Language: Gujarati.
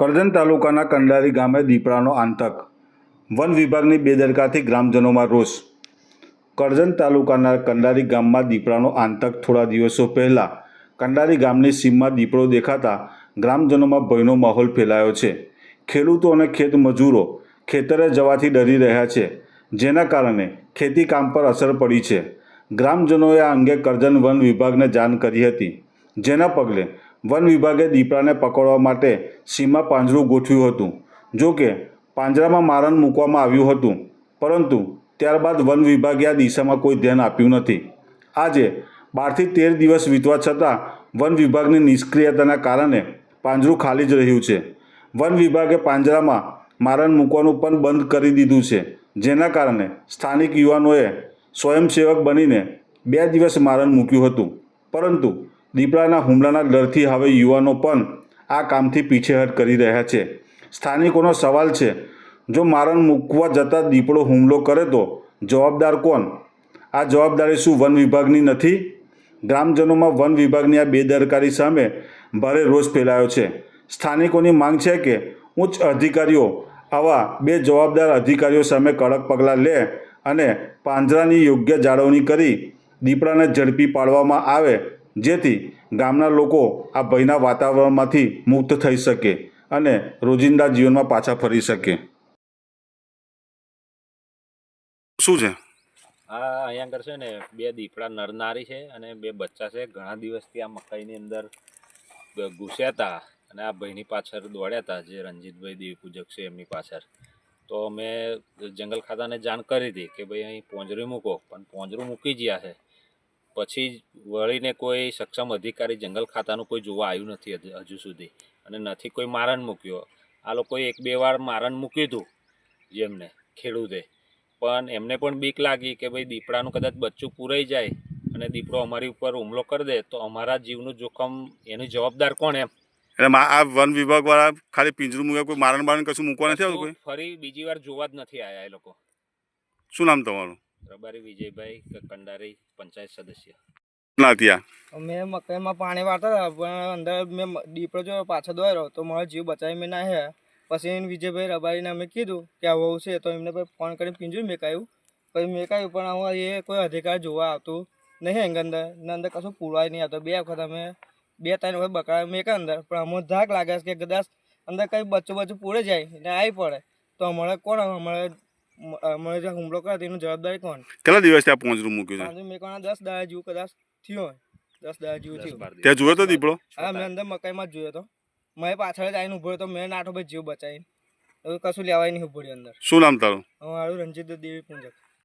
કરજણ તાલુકાના કંડારી ગામે દીપડાનો આતંક. વન વિભાગની બેદરકારથી ગ્રામજનોમાં રોષ. કરજણ તાલુકાના કંડારી ગામમાં દીપડાનો આતંક થોડા દિવસો પહેલાં કંડારી ગામની સીમમાં દીપડો દેખાતા ગ્રામજનોમાં ભયનો માહોલ ફેલાયો છે. ખેડૂતો અને ખેત મજૂરો ખેતરે જવાથી ડરી રહ્યા છે, જેના કારણે ખેતી કામ પર અસર પડી છે. ગ્રામજનોએ આ અંગે કરજણ વન વિભાગને જાણ કરી હતી, જેના પગલે વન વિભાગે દીપડાને પકડવા માટે સીમા પાંજરું ગોઠવ્યું હતું. જો કે, પાંજરામાં મારણ મૂકવામાં આવ્યું હતું. પરંતુ ત્યારબાદ વન વિભાગે આ દિશામાં કોઈ ધ્યાન આપ્યું નથી. આજે બારથી તેર દિવસ વીતવા છતાં વન વિભાગની નિષ્ક્રિયતાના કારણે પાંજરું ખાલી જ રહ્યું છે. વન વિભાગે પાંજરામાં મારણ મૂકવાનું પણ બંધ કરી દીધું છે, જેના કારણે સ્થાનિક યુવાનોએ સ્વયંસેવક બનીને બે દિવસ મારણ મૂક્યું હતું. પરંતુ દીપડાના હુમલાના ડરથી હવે યુવાનો પણ આ કામથી પીછેહટ કરી રહ્યા છે. સ્થાનિકોનો સવાલ છે, જો મારણ મૂકવા જતાં દીપડો હુમલો કરે તો જવાબદાર કોણ? આ જવાબદારી શું વન વિભાગની નથી? ગ્રામજનોમાં વન વિભાગની આ બેદરકારી સામે ભારે રોષ ફેલાયો છે. સ્થાનિકોની માંગ છે કે ઉચ્ચ અધિકારીઓ આવા બે જવાબદાર અધિકારીઓ સામે કડક પગલાં લે અને પાંજરાની યોગ્ય જાળવણી કરી દીપડાને ઝડપી પાડવામાં આવે જેથી ગામના લોકો આ ભયના વાતાવરણમાંથી મુક્ત થઈ શકે અને રોજિંદા જીવનમાં પાછા ફરી શકે. શું છે? આ અહીંયા આગળ છે ને બે દીપડા નરનારી છે અને બે બચ્ચા છે. ઘણા દિવસથી આ મકાઈની અંદર ઘૂસ્યા હતા અને આ ભાઈની પાછળ દોડ્યા હતા જે રણજીતભાઈ દેવી પૂજક છે એમની પાછળ. તો અમે જંગલ ખાતાને જાણ કરી હતી કે ભાઈ અહીં પોંજરું મૂકો, પણ પોંજરું મૂકી ગયા છે. પછી વળીને કોઈ સક્ષમ અધિકારી જંગલ ખાતાનું કોઈ જોવા આવ્યું નથી હજુ- સુધી. અને નથી કોઈ મારણ મૂક્યો. આ લોકોએ એક બે વાર મારણ મૂક્યું હતું જેમને ખેડૂતે. પણ એમને પણ બીક લાગી કે ભાઈ દીપડાનું કદાચ બચ્ચું પૂરાઈ જાય અને દીપડો અમારી ઉપર હુમલો કરી દે તો અમારા જીવનું જોખમ એનું જવાબદાર કોણ એમ? એટલે આ વન વિભાગ વાળા ખાલી પિંજરું મૂકે કોઈ મારણ બારણ કશું મૂકવા નથી આવતું કોઈ? ફરી બીજી વાર જોવા જ નથી આવ્યા એ લોકો. શું નામ તમારું? રબારી વિજયભાઈ કંડારી પંચાયત સદસ્ય? ના ત્યાં. અમે મકાઈમાં પાણી વાળતા હતા પણ અંદર મેં દીપડો જો પાછો દોર્યો તો મારો જીવ બચાવી મેં ના હે પછી એને વિજયભાઈ રબારીને અમે કીધું કે આવું છે તો એમને પછી ફોન કરીને પીંજું મેકાયું પછી મેકાયું પણ હવે એ કોઈ અધિકાર જોવા આવતું નહીં એંગ અંદર. ને અંદર કશું પૂરવાય નહીં આવતો. બે વખત અમે બે ત્રણ વખત બકરા મેકા અંદર પણ અમને ધાક લાગે છે કે કદાચ અંદર કંઈ બચ્ચું બચ્ચું પૂરે જાય ને આવી પડે. તો અમારે કોણ અમારે અમારે જે હુમલો કર્યો તેનું જવાબદારી કોણ? કેટલા દિવસ ત્યાં પોંજરું મૂક્યું છે પાંજુ કોણ દસ દાડા જેવું કદાચ થયો હોય. દસ દાડા જેવું થયું. ત્યાં જોયો તો દીપડો? હા મેં અંદર મકાઈમાં જ જોયો તો. મેં પાછળ જ આવીને ઊભો રહ્યો તો મેં નાઠો ભાઈ જીવ બચાવીને. હવે કશું લેવાય નહીં ઊભો અંદર. શું નામ તારું? હું મારું રંજીત દેવી પૂંજક